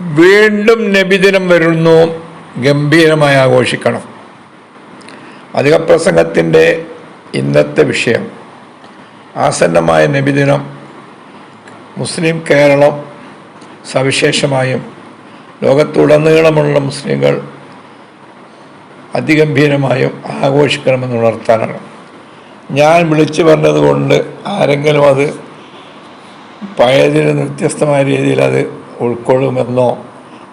വീണ്ടും നബിദിനം വരുന്നു. ഗംഭീരമായി ആഘോഷിക്കണം. അധിക പ്രസംഗത്തിന്റെ ഇന്നത്തെ വിഷയം ആസന്നമായ നബിദിനം മുസ്ലിം കേരളം സവിശേഷമായും ലോകത്തുടനീളമുള്ള മുസ്ലിങ്ങൾ അതിഗംഭീരമായും ആഘോഷിക്കണമെന്ന് ഉണർത്താനാണ്. ഞാൻ വിളിച്ചു പറഞ്ഞതുകൊണ്ട് ആരെങ്കിലും അത് പഴയതിന് വ്യത്യസ്തമായ രീതിയിൽ അത് ഉൾക്കൊള്ളുമെന്നോ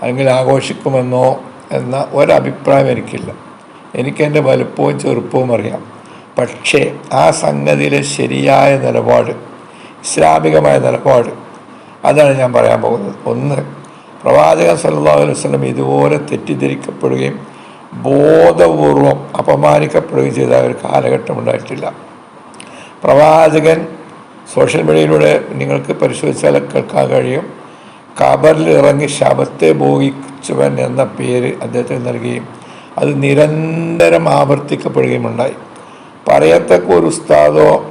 അല്ലെങ്കിൽ ആഘോഷിക്കുമെന്നോ എന്ന ഒരഭിപ്രായം എനിക്കില്ല. എനിക്കെന്റെ വലുപ്പവും ചെറുപ്പവും അറിയാം. പക്ഷേ ആ സംഗതിയിലെ ശരിയായ നിലപാട് ഇസ്ലാമികമായ നിലപാട് അതാണ് ഞാൻ പറയാൻ പോകുന്നത്. ഒന്ന് പ്രവാചകൻ സല്ലാ വസ്ലം ഇതുപോലെ തെറ്റിദ്ധരിക്കപ്പെടുകയും ബോധപൂർവം അപമാനിക്കപ്പെടുകയും ചെയ്ത ഒരു കാലഘട്ടം ഉണ്ടായിട്ടില്ല. പ്രവാചകൻ സോഷ്യൽ മീഡിയയിലൂടെ നിങ്ങൾക്ക് പരിശോധിച്ചാൽ കേൾക്കാൻ കഴിയും. ഖബറിൽ ഇറങ്ങി ശബത്തെ ഭോഗിച്ചവൻ എന്ന പേര് അദ്ദേഹത്തിന് നൽകുകയും അത് നിരന്തരം ആവർത്തിക്കപ്പെടുകയും ഉണ്ടായി പറയത്തക്ക ഒരു ഉസ്താദോ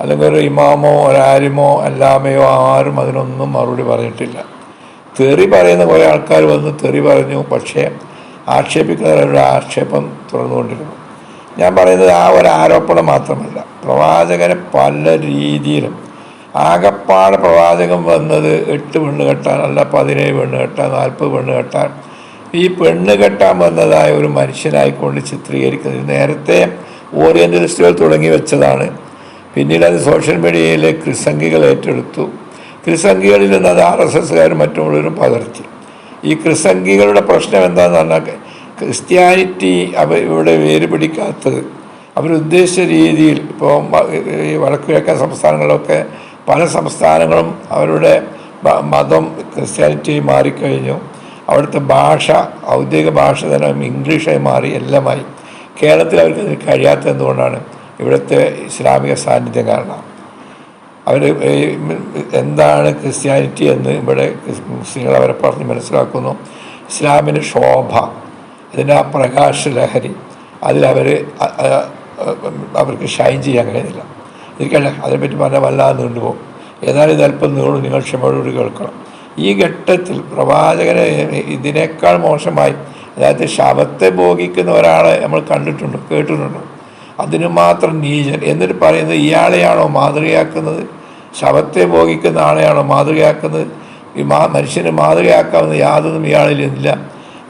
അല്ലെങ്കിൽ ഒരു ഇമാമോ ഒരാരിമോ അല്ലാമയോ ആരും അതിനൊന്നും മറുപടി പറഞ്ഞിട്ടില്ല. തെറി പറയുന്ന കുറേ ആൾക്കാർ വന്ന് തെറി പറഞ്ഞു പക്ഷേ ആക്ഷേപിക്കുന്നവരുടെ ആക്ഷേപം തുറന്നുകൊണ്ടിരുന്നു ഞാൻ പറയുന്നത് ആ ഒരു ആരോപണം മാത്രമല്ല. പ്രവാചകനെ പല രീതിയിലും ആകപ്പാട് പ്രവാചകം വന്നത് എട്ട് പെണ്ണ് കെട്ടാൻ അല്ല പതിനേഴ് പെണ്ണ് കെട്ടാൻ നാൽപ്പത് പെണ്ണ് കെട്ടാൻ. ഈ പെണ്ണ് കെട്ടാൻ വന്നതായ ഒരു മനുഷ്യനായിക്കൊണ്ട് ചിത്രീകരിക്കുന്നത്. നേരത്തെ ഓറിയന്റലിസ്റ്റുകൾ തുടങ്ങി വെച്ചതാണ്. പിന്നീട് അത് സോഷ്യൽ മീഡിയയിലെ ക്രിസംഖികൾ ഏറ്റെടുത്തു. ക്രിസംഖികളിൽ നിന്ന് അത് ആർ എസ് എസ്സുകാരും മറ്റുള്ളവരും പകർത്തി. ഈ ക്രിസംഖികളുടെ പ്രശ്നം എന്താണെന്ന് പറഞ്ഞാൽ ക്രിസ്ത്യാനിറ്റി അവ ഇവിടെ വേര് പിടിക്കാത്തത്. അവരുദ്ദേശിച്ച രീതിയിൽ ഇപ്പോൾ ഈ വടക്കു കിഴക്കൻ സംസ്ഥാനങ്ങളിലൊക്കെ പല സംസ്ഥാനങ്ങളും അവരുടെ മതം ക്രിസ്ത്യാനിറ്റി മാറിക്കഴിഞ്ഞു. അവിടുത്തെ ഭാഷ ഔദ്യോഗിക ഭാഷ തന്നെ ഇംഗ്ലീഷായി മാറി എല്ലാമായി. കേരളത്തിൽ അവർക്ക് അതിന് കഴിയാത്തത് എന്തുകൊണ്ടാണ്? ഇവിടുത്തെ ഇസ്ലാമിക സാന്നിധ്യം കാരണം. അവർ എന്താണ് ക്രിസ്ത്യാനിറ്റി എന്ന് ഇവിടെ മുസ്ലിങ്ങൾ അവരെ പറഞ്ഞ് മനസ്സിലാക്കുന്നു. ഇസ്ലാമിന് ശോഭ അതിന്റെ ആ പ്രകാശ ലഹരി അതിലവർ അവർക്ക് ഷൈൻ ചെയ്യാൻ കഴിയുന്നില്ല ഇരിക്കട്ടെ അതിനെപ്പറ്റി പറഞ്ഞാൽ വല്ലാതെ നീണ്ടുപോകും ഏതായാലും ഇതല്പം നീളും നിങ്ങൾ ക്ഷമയോടുകൂടി കേൾക്കണം. ഈ ഘട്ടത്തിൽ പ്രവാചകനെ ഇതിനേക്കാൾ മോശമായി അതായത് ശവത്തെ ഭോഗിക്കുന്ന ഒരാളെ നമ്മൾ കണ്ടിട്ടുണ്ട് കേട്ടിട്ടുണ്ട്. അതിന് മാത്രം നീചൻ എന്നിട്ട് പറയുന്നത് ഇയാളെയാണോ മാതൃകയാക്കുന്നത്? ശവത്തെ ഭോഗിക്കുന്ന ആളെയാണോ മാതൃകയാക്കുന്നത്? ഈ മാ മനുഷ്യന് മാതൃകയാക്കാവുന്ന യാതൊന്നും ഇയാളിലില്ല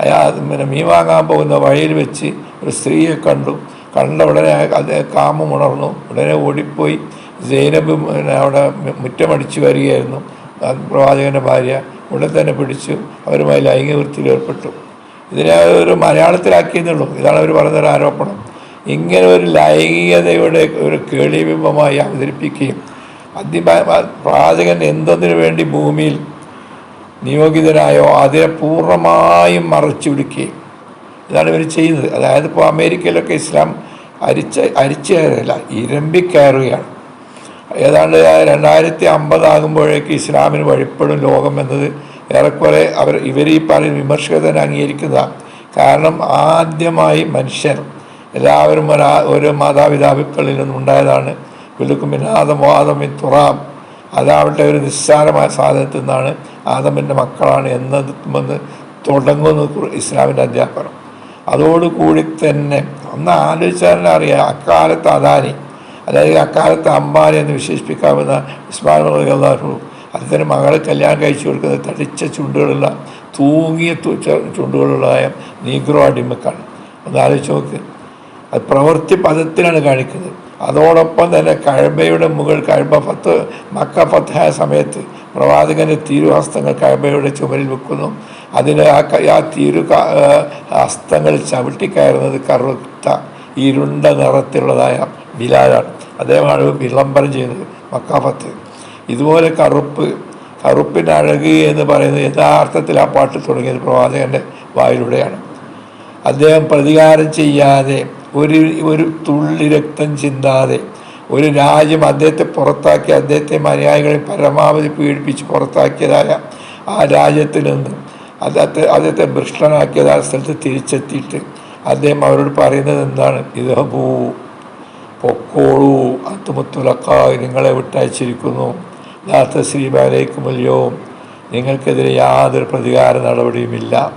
അയാൾ പിന്നെ മീൻ വാങ്ങാൻ പോകുന്ന വഴിയിൽ വെച്ച് ഒരു സ്ത്രീയെ കണ്ടു. കണ്ട ഉടനെ കാമം ഉണർന്നു. ഉടനെ ഓടിപ്പോയി. സൈനബ് അവിടെ മുറ്റമടിച്ചു വരികയായിരുന്നു. പ്രവാചകന്റെ ഭാര്യ ഉടനെ തന്നെ പിടിച്ചു. അവരുമായി ലൈംഗിക വൃത്തിയിൽ ഏർപ്പെട്ടു. ഇതിനെ ഒരു മലയാളത്തിലാക്കിയെന്നുള്ളൂ ഇതാണ് അവർ പറഞ്ഞൊരു ആരോപണം. ഇങ്ങനെ ഒരു ലൈംഗികതയുടെ ഒരു കേളിബിംബമായി അവതരിപ്പിക്കുകയും അതി പ്രവാചകൻ എന്തൊന്നിനു വേണ്ടി ഭൂമിയിൽ നിയോഗിതനായോ അതിനെ പൂർണമായും മറച്ചു പിടിക്കുകയും ഇതാണ് ഇവർ ചെയ്യുന്നത്. അതായത് ഇപ്പോൾ അമേരിക്കയിലൊക്കെ ഇസ്ലാം അരിച്ച അരിച്ചു കയറില്ല ഇരമ്പിക്കയറുകയാണ് ഏതാണ്ട് രണ്ടായിരത്തി അമ്പതാകുമ്പോഴേക്ക് ഇസ്ലാമിന് വഴിപ്പെടും ലോകം എന്നത് ഏറെക്കുറെ അവർ ഇവർ ഈ പറയുന്ന വിമർശകർ തന്നെ അംഗീകരിക്കുന്നതാണ് കാരണം ആദ്യമായി മനുഷ്യർ എല്ലാവരും ഒരാ ഒരു മാതാപിതാക്കളിൽ നിന്നുണ്ടായതാണ് വിലുക്കുമിൻ വാദം ആദമിൻ തുറാം. അതാവട്ടെ ഒരു നിസ്സാരമായ സാധനത്തിൽ നിന്നാണ് ആദമിന്റെ മക്കളാണ് എന്നതുമെന്ന് തുടങ്ങുന്നു ഇസ്ലാമിന്റെ അധ്യാപനം. അതോടുകൂടി തന്നെ ഒന്ന് ആലോചിച്ചാലും അറിയാം. അക്കാലത്ത് അദാനി അതായത് അക്കാലത്ത് അമ്പാരി എന്ന് വിശേഷിപ്പിക്കാവുന്ന ഉസ്മാൻ മൃഗാഹു അദ്ദേഹത്തിന് മകളെ കല്യാണം കഴിച്ചു കൊടുക്കുന്നത് തടിച്ച ചുണ്ടുകളുള്ള തൂങ്ങിയ ചുണ്ടുകളുള്ളതായ നീഗ്രോ അടിമക്കാണ്. ഒന്ന് ആലോചിച്ച് നോക്ക്. അത് പ്രവൃത്തി പദത്തിലാണ് കാണിക്കുന്നത്. അതോടൊപ്പം തന്നെ കഴബയുടെ മുകൾ കഴബ ഫത്ത് മക്ക ഫത്തായ സമയത്ത് പ്രവാചകന്റെ തിരുഹസ്തങ്ങൾ കഴബയുടെ ചുമരിൽ വെക്കുന്നു. അതിന് ആ ആ തിരു അസ്തങ്ങൾ ചവിട്ടിക്കയറുന്നത് കറുത്ത ഇരുണ്ട നിറത്തിലുള്ളതായ ബിലാലാണ് അദ്ദേഹമാണ് വിളംബരം ചെയ്യുന്നത് മക്കാഫത്ത്. ഇതുപോലെ കറുപ്പ് കറുപ്പിന്റെ അഴക് എന്ന് പറയുന്നത് യഥാർത്ഥത്തിൽ ആ പാട്ട് തുടങ്ങിയത് പ്രവാചകന്റെ വായിലൂടെയാണ്. അദ്ദേഹം പ്രതികാരം ചെയ്യാതെ ഒരു ഒരു തുള്ളി രക്തം ചിന്താതെ ഒരു രാജ്യം അദ്ദേഹത്തെ പുറത്താക്കി അദ്ദേഹത്തെ അനുയായികളെ പരമാവധി പീഡിപ്പിച്ച് പുറത്താക്കിയതായ ആ രാജ്യത്തിൽ നിന്ന് അദ്ദേഹത്തെ അദ്ദേഹത്തെ ഭ്രഷ്ടനാക്കിയത് ആ സ്ഥലത്ത് തിരിച്ചെത്തിയിട്ട് അദ്ദേഹം അവരോട് പറയുന്നത് എന്താണ്? ഇതഹബൂ പൊക്കോളൂ അത്തുമുത്തുലക്കായി നിങ്ങളെ വിട്ടയച്ചിരിക്കുന്നു. ലാത്ത ശ്രീബാലേക്കുമല്ലയോ നിങ്ങൾക്കെതിരെ യാതൊരു പ്രതികാര നടപടിയുമില്ല.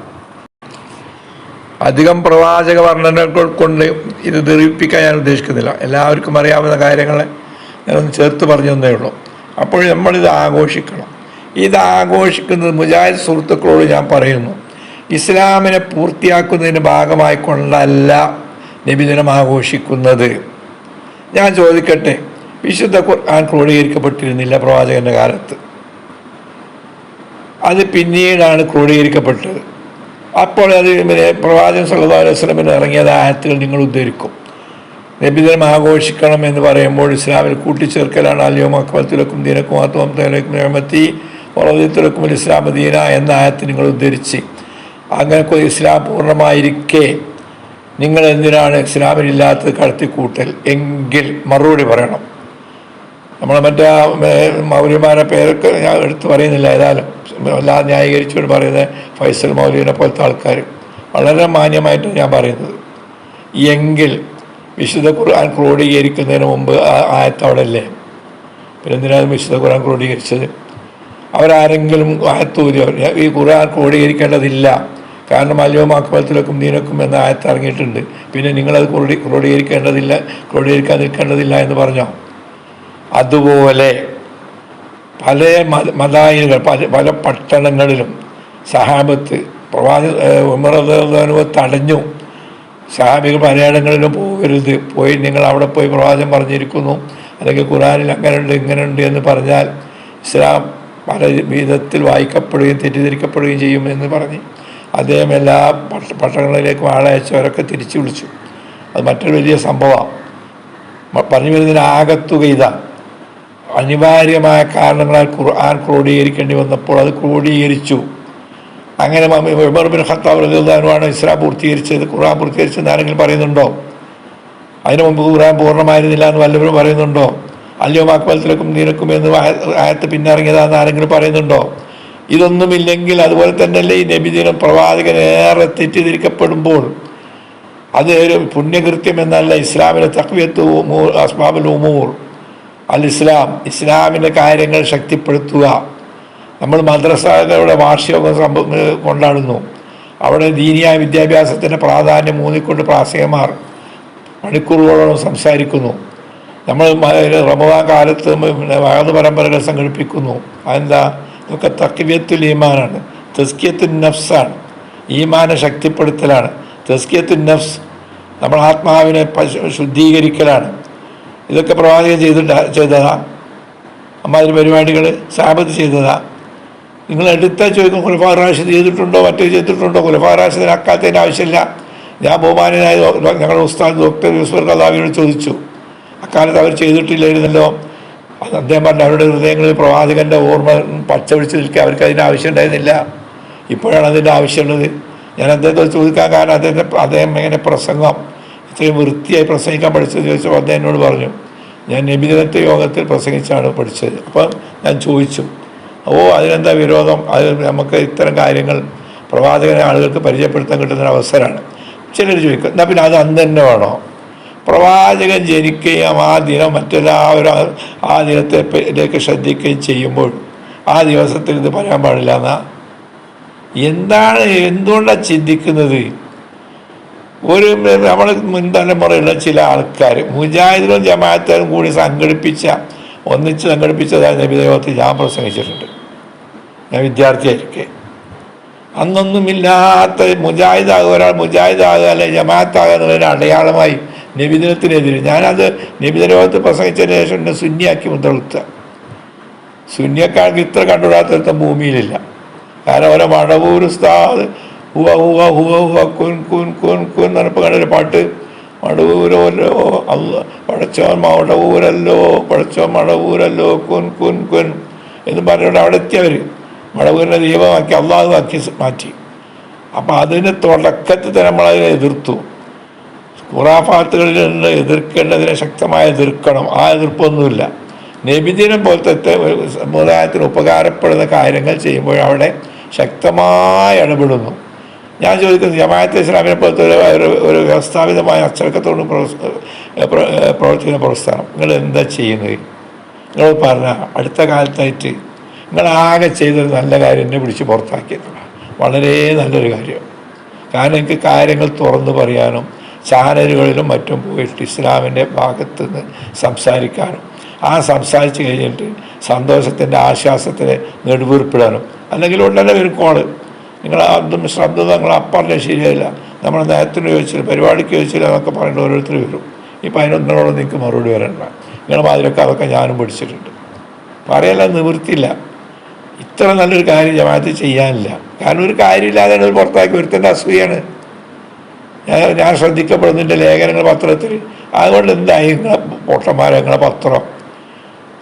അധികം പ്രവാചക വർണനകൾ കൊണ്ട് ഇത് ദീർഘിപ്പിക്കാൻ ഞാൻ ഉദ്ദേശിക്കുന്നില്ല. എല്ലാവർക്കും അറിയാവുന്ന കാര്യങ്ങളെ ഞാനൊന്ന് ചേർത്ത് പറഞ്ഞു തന്നേ ഉള്ളൂ. അപ്പോൾ നമ്മളിത് ആഘോഷിക്കണം. ഇത് ആഘോഷിക്കുന്നത് മുജാഹിദ് സുഹൃത്തുക്കളോട് ഞാൻ പറയുന്നു. ഇസ്ലാമിനെ പൂർത്തിയാക്കുന്നതിന് ഭാഗമായി കൊണ്ടല്ല നബിദിനം ആഘോഷിക്കുന്നത്. ഞാൻ ചോദിക്കട്ടെ വിശുദ്ധ ഖുർആൻ ക്രോഡീകരിക്കപ്പെട്ടിരുന്നില്ല പ്രവാചകന്റെ കാലത്ത്? അത് പിന്നീടാണ് ക്രോഡീകരിക്കപ്പെട്ടത്. അപ്പോൾ അത് പിന്നെ പ്രവാചകൻ സല്ലല്ലാഹു അലൈഹി സ്വലമിന് ഇറങ്ങിയത് ആയത്തുകൾ നിങ്ങൾ ഉദ്ധരിക്കും. നബിദിനം ആഘോഷിക്കണം എന്ന് പറയുമ്പോൾ ഇസ്ലാമിൽ കൂട്ടിച്ചേർക്കലാണ് അലിയോ മക്കളത്തിലക്കും ദീനക്കും ആത്മത്തിലേക്കും നിയമത്തി വളത്തിലക്കും ഇസ്ലാം ദീന എന്ന ആയത്ത് നിങ്ങൾ ഉദ്ധരിച്ച് അങ്ങനെ ഇസ്ലാം പൂർണമായിരിക്കെ നിങ്ങൾ എന്തിനാണ് ഇസ്ലാമിലില്ലാത്തത് കടത്തിക്കൂട്ടൽ? എങ്കിൽ മറുപടി പറയണം. നമ്മൾ മറ്റേ മൗര്യമാരെ പേരൊക്കെ ഞാൻ എടുത്ത് പറയുന്നില്ല ഏതായാലും. എല്ലാം ന്യായീകരിച്ചുകൊണ്ട് പറയുന്നത് ഫൈസൽ മൗര്യനെ പോലത്തെ ആൾക്കാർ വളരെ മാന്യമായിട്ട് ഞാൻ പറയുന്നത്. എങ്കിൽ വിശുദ്ധ ഖുർആൻ ക്രോഡീകരിക്കുന്നതിന് മുമ്പ് ആ ആയത്ത് അവിടെ അല്ലേ? പിന്നെ എന്തിനാണ് വിശുദ്ധ ഖുർആൻ ക്രോഡീകരിച്ചത്? അവരാരെങ്കിലും ആയത്തൂരിയോ ഈ ഖുർആൻ ക്രോഡീകരിക്കേണ്ടതില്ല. കാരണം അല്ലയോ അക്ബലത്തിലൊക്കും ദീനക്കും എന്ന ആയത്ത് ഇറങ്ങിയിട്ടുണ്ട്. പിന്നെ നിങ്ങളത് ക്രോഡീ ക്രോഡീകരിക്കേണ്ടതില്ല ക്രോഡീകരിക്കാൻ നിൽക്കേണ്ടതില്ല എന്ന് പറഞ്ഞോ? അതുപോലെ പല മത മതായികൾ പല പല പട്ടണങ്ങളിലും സഹാബത്ത് പ്രവാചി ഉമറുവ തടഞ്ഞു. സഹാബികൾ പലയിടങ്ങളിലും പോകരുത്. പോയി നിങ്ങൾ അവിടെ പോയി പ്രവാചകം പറഞ്ഞിരിക്കുന്നു. അല്ലെങ്കിൽ ഖുറാനിൽ അങ്ങനെയുണ്ട് ഇങ്ങനെയുണ്ട് എന്ന് പറഞ്ഞാൽ ഇസ്ലാം പല വിധത്തിൽ വായിക്കപ്പെടുകയും തെറ്റിദ്ധരിക്കപ്പെടുകയും ചെയ്യും എന്ന് പറഞ്ഞ് അദ്ദേഹം എല്ലാ പട്ട പട്ടണങ്ങളിലേക്കും ആളെ അയച്ചവരൊക്കെ തിരിച്ചു വിളിച്ചു. അത് മറ്റൊരു വലിയ സംഭവമാണ്. പറഞ്ഞു വരുന്നതിനാകത്തുക ഇതാണ് അനിവാര്യമായ കാരണങ്ങളാൽ ഖുർആൻ ക്രോഡീകരിക്കേണ്ടി വന്നപ്പോൾ അത് ക്രോഡീകരിച്ചു. അങ്ങനെ Umar bin Umar bin Khattab റളിയല്ലാഹുവാണ് ഇസ്ലാം പൂർത്തീകരിച്ചത്. ഖുർആൻ പൂർത്തീകരിച്ചെന്ന് ആരെങ്കിലും പറയുന്നുണ്ടോ? അതിനു മുമ്പ് ഖുർആൻ പൂർണമായിരുന്നില്ല എന്ന് വല്ലവരും പറയുന്നുണ്ടോ? അല്ലയോ മാക്ബലത്തിലേക്കും നിനക്കും എന്ന് ആയത്ത് പിന്നിറങ്ങിയതാന്ന് ആരെങ്കിലും പറയുന്നുണ്ടോ? ഇതൊന്നുമില്ലെങ്കിൽ അതുപോലെ തന്നെയല്ലേ ഈ നബിദിനം പ്രവാചകൻ ഏറെ തെറ്റിദ്ധരിക്കപ്പെടുമ്പോൾ. അത് ഒരു പുണ്യകൃത്യം എന്നല്ല ഇസ്ലാമിലെ തക്വിയത്ത് ഉമൂർ അസ്മാബുൽ ഉമൂർ. അൽ ഇസ്ലാം ഇസ്ലാമിന്റെ കാര്യങ്ങൾ ശക്തിപ്പെടുത്തുക. നമ്മൾ മദ്രസകളുടെ വാർഷികം സംഭവം കൊണ്ടാടുന്നു. അവിടെ ദീനിയായ വിദ്യാഭ്യാസത്തിന്റെ പ്രാധാന്യം ഊന്നിക്കൊണ്ട് പ്രാസികമാർ മണിക്കൂറുകളോളം സംസാരിക്കുന്നു. നമ്മൾ റമദാൻ കാലത്ത് വാദ പരമ്പരകൾ സംഘടിപ്പിക്കുന്നു. അതെന്താ? ഇതൊക്കെ തക്കിവ്യത്തുൽ ഈമാനാണ്. തെസ്കിയത്തുൻ നഫ്സാണ്. ഈമാനെ ശക്തിപ്പെടുത്തലാണ്. തെസ്കിയത്തുൻ നഫ്സ് നമ്മൾ ആത്മാവിനെ ശുദ്ധീകരിക്കലാണ്. ഇതൊക്കെ പ്രവാചകൻ ചെയ്തിട്ട് ചെയ്തതാ. അമ്മാതിരി പരിപാടികൾ സാബത്ത് ചെയ്തതാ. നിങ്ങൾ എടുത്താൽ ചോദിക്കും ഖുലഫാ റാഷിദ് ചെയ്തിട്ടുണ്ടോ മറ്റേ ചെയ്തിട്ടുണ്ടോ? റാഷിദിനെ അക്കാത്തതിന്റെ ആവശ്യമില്ല. ഞാൻ ബഹുമാനായ ഞങ്ങളുടെ ഉസ്താദ് ഡോക്ടർ യൂസുഫ് കലാവിനോട് ചോദിച്ചു. അക്കാലത്ത് അവർ ചെയ്തിട്ടില്ലായിരുന്നല്ലോ. അത് അദ്ദേഹം പറഞ്ഞു അവരുടെ ഹൃദയങ്ങളിൽ പ്രവാചകന്റെ ഓർമ്മ പച്ച പിടിച്ച് നിൽക്കുക. അവർക്ക് അതിന്റെ ആവശ്യം ഉണ്ടായിരുന്നില്ല. ഇപ്പോഴാണ് അതിന്റെ ആവശ്യമുള്ളത്. ഞാൻ അദ്ദേഹത്തോട് ചോദിക്കാൻ കാരണം അദ്ദേഹത്തെ അദ്ദേഹം എങ്ങനെ പ്രസംഗം ഇത്രയും വൃത്തിയായി പ്രസംഗിക്കാൻ പഠിച്ചത് ചോദിച്ചപ്പോൾ അദ്ദേഹം എന്നോട് പറഞ്ഞു ഞാൻ നിബിധനത്തെ യോഗത്തിൽ പ്രസംഗിച്ചാണ് പഠിച്ചത്. അപ്പം ഞാൻ ചോദിച്ചു ഓ അതിനെന്താ വിരോധം? അത് നമുക്ക് ഇത്തരം കാര്യങ്ങൾ പ്രവാചകനെ ആളുകൾക്ക് പരിചയപ്പെടുത്താൻ കിട്ടുന്ന അവസരമാണ്. ചിലർ ചോദിക്കും എന്നാൽ പിന്നെ അത് അന്ന് തന്നെ വേണോ? പ്രവാചകൻ ജനിക്കുകയും ആ ദിനം മറ്റെല്ലാവരും ആ- ദിനത്തിലേക്ക് ദിനത്തെ ലേക്ക് ശ്രദ്ധിക്കുകയും ചെയ്യുമ്പോൾ ആ ദിവസത്തിൽ ഇത് പറയാൻ പാടില്ല എന്നാ? എന്താണ് എന്തുകൊണ്ടാണ് ചിന്തിക്കുന്നത്? ഒരു നമ്മൾ മുൻതലമുറയുള്ള ചില ആൾക്കാർ മുജാഹിദും ജമാഅത്തും കൂടി സംഘടിപ്പിച്ച ഒന്നിച്ച് സംഘടിപ്പിച്ചതായി നബിദേവത്തിൽ ഞാൻ പ്രസംഗിച്ചിട്ടുണ്ട്. ഞാൻ വിദ്യാർത്ഥിയായിരിക്കെ. അന്നൊന്നുമില്ലാത്ത മുജാഹിദാകുക ഒരാൾ മുജാഹിദാകുക അല്ലെങ്കിൽ ജമാഅത്താകുക എന്നുള്ളൊരു അടയാളമായി നബിദിനത്തിനെതിരെ. ഞാനത് നിബിധനോകത്ത് പ്രസംഗിച്ചതിന് ശേഷം എന്നെ സുന്നിയാക്കി മുതളുത്ത സുന്നിയക്കാർക്ക് ഇത്ര കണ്ടുകൂടാത്ത ഭൂമിയിലില്ല. കാരണം ഓരോ മടവൂർ സ്ഥാത് ഹുവ ഹുവ ഹുവ ഹുവ കുൻ കുൻ കുൻ കുൻ എന്ന് കണ്ടൊരു പാട്ട്. മടവൂരോല്ലോ അല്ല പടച്ചോൻ മടവൂരല്ലോ പടച്ചോൻ മടവൂരല്ലോ കുൻ കുൻ കുൻ എന്ന് പറഞ്ഞുകൊണ്ട് അവിടെ എത്തിയവർ മടവൂരിനെ ദൈവമാക്കി അള്ളാഹുവാക്കി മാറ്റി. അപ്പം അതിന് തുടക്കത്തിൽ തന്നെ നമ്മളതിനെ എതിർത്തു. ഖുറാഫാത്തുകളിൽ നിന്ന് എതിർക്കേണ്ടതിനെ ശക്തമായി എതിർക്കണം. ആ എതിർപ്പൊന്നുമില്ല. നബിദിനം പോലത്തെ സമുദായത്തിന് ഉപകാരപ്പെടുന്ന കാര്യങ്ങൾ ചെയ്യുമ്പോൾ അവിടെ ശക്തമായി ഇടപെടുന്നു. ഞാൻ ചോദിക്കുന്നത് ജമാഅത്തെ ഇസ്ലാമിനെ പോലത്തെ ഒരു ഒരു- വ്യവസ്ഥാപിതമായ അച്ചടക്കത്തോട് പ്രവർത്തിക്കുന്ന പ്രസ്ഥാനം. നിങ്ങൾ എന്താ ചെയ്യുന്നത്? നിങ്ങൾ പറഞ്ഞ അടുത്ത കാലത്തായിട്ട് നിങ്ങൾ ആകെ ചെയ്തൊരു നല്ല കാര്യം എന്നെ പിടിച്ച് പുറത്താക്കിയതാണ്. വളരെ നല്ലൊരു കാര്യം. കാരണം എനിക്ക് കാര്യങ്ങൾ തുറന്നു പറയാനും ചാനലുകളിലും മറ്റും പോയിട്ട് ഇസ്ലാമിന്റെ ഭാഗത്ത് നിന്ന് സംസാരിക്കാനും. ആ സംസാരിച്ച് കഴിഞ്ഞിട്ട് സന്തോഷത്തിന്റെ ആശ്വാസത്തിന് നെടുവീർപ്പിടാനും. അല്ലെങ്കിൽ ഉടനെ വരും കോൾ. നിങ്ങൾ അതും ശ്രദ്ധ നിങ്ങൾ അപ്പറഞ്ഞ ശരിയായില്ല നമ്മൾ നേരത്തിന് ചോദിച്ചില്ല പരിപാടിക്ക് ചോദിച്ചില്ല എന്നൊക്കെ പറഞ്ഞിട്ട് ഓരോരുത്തർ വരും. ഇപ്പം അതിനൊന്നിനോട് നിങ്ങൾക്ക് മറുപടി വരണ്ട നിങ്ങളുടെ മാതിരൊക്കെ അതൊക്കെ ഞാനും പഠിച്ചിട്ടുണ്ട്. പറയാൻ നിവൃത്തിയില്ല. ഇത്ര നല്ലൊരു കാര്യം ജമാഅത്ത് ചെയ്യാനില്ല. കാരണം ഒരു കാര്യമില്ലാതെ ഒരു പുറത്താക്കി ഒരുത്തന്റെ അസൂയാണ് ഞാൻ ഞാൻ ശ്രദ്ധിക്കപ്പെടുന്നതിന്റെ ലേഖനങ്ങൾ പത്രത്തിൽ. അതുകൊണ്ട് എന്തായി? നിങ്ങളെ പൊട്ടന്മാരെ നിങ്ങളെ പത്രം.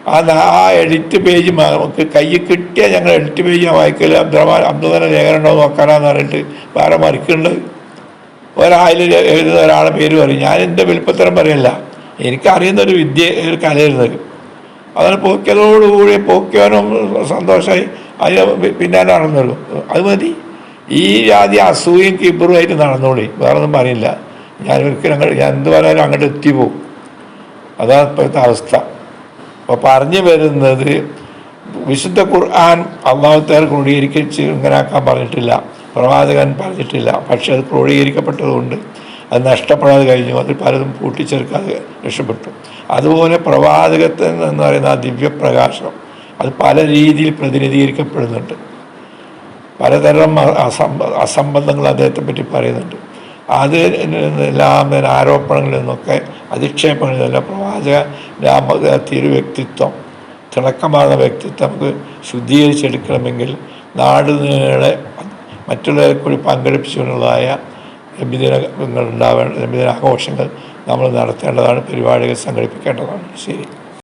ആ ആ എഡിറ്റ് പേജ് നമുക്ക് കയ്യിൽ കിട്ടിയാൽ ഞങ്ങൾ എഡിറ്റ് പേജ് ഞാൻ വായിക്കില്ല അബ്ദുറഹ്മാൻ അബ്ദുദന ലേഖനം ഉണ്ടോ നോക്കാനാന്ന് പറഞ്ഞിട്ട് വേറെ മറിക്കുന്നുണ്ട്. ഒരാളിൽ എഴുതുന്ന ഒരാളെ പേര് പറയും. ഞാൻ എന്റെ വലിപ്പത്തരം പറയല്ല. എനിക്കറിയുന്ന ഒരു വിദ്യ ഒരു കലയിരുന്നത് അതിന് പോക്കിയതോടുകൂടി പോക്കിയവനും സന്തോഷമായി. അതിന് പിന്നാലെ നടന്നുള്ളൂ അത് മതി. ഈ ജാതി അസൂയും കിബറുമായിട്ട് നടന്നോളി. വേറൊന്നും പറയില്ല. ഞാൻ ഒരിക്കലും അങ്ങോട്ട് ഞാൻ എന്ത് പറഞ്ഞാലും അങ്ങോട്ട് എത്തിപ്പോവും അതാണ് ഇപ്പോഴത്തെ അവസ്ഥ. അപ്പോൾ പറഞ്ഞു വരുന്നത് വിശുദ്ധ ഖുർആൻ അള്ളാഹുത്തേർ ക്രോഡീകരിച്ച് ഇങ്ങനെ ആക്കാൻ പറഞ്ഞിട്ടില്ല. പ്രവാചകൻ പറഞ്ഞിട്ടില്ല. പക്ഷെ അത് ക്രോഡീകരിക്കപ്പെട്ടതുകൊണ്ട് അത് നഷ്ടപ്പെടാതെ കഴിഞ്ഞു. അതിൽ പലതും കൂട്ടിച്ചേർക്കാതെ രക്ഷപ്പെട്ടു. അതുപോലെ പ്രവാചകത്തിൽ എന്ന് പറയുന്ന ആ ദിവ്യപ്രകാശം അത് പല രീതിയിൽ പ്രതിനിധീകരിക്കപ്പെടുന്നുണ്ട്. പലതരം അസംബന്ധങ്ങൾ അദ്ദേഹത്തെ പറ്റി പറയുന്നുണ്ട്. അത് എല്ലാം ആരോപണങ്ങളിൽ നിന്നൊക്കെ അധിക്ഷേപങ്ങളിൽ നിന്നല്ല പ്രവാചക രാമ തിരു വ്യക്തിത്വം തിളക്കമാർന്ന വ്യക്തിത്വം നമുക്ക് ശുദ്ധീകരിച്ചെടുക്കണമെങ്കിൽ നാട് നീളെ മറ്റുള്ളവരെ കൂടി പങ്കെടുപ്പിച്ചുകൊണ്ടുള്ളതായ രമ്യദിനങ്ങൾ ഉണ്ടാവേണ്ട രമ്യദിന ആഘോഷങ്ങൾ നമ്മൾ നടത്തേണ്ടതാണ് പരിപാടികൾ സംഘടിപ്പിക്കേണ്ടതാണ്. ശരി.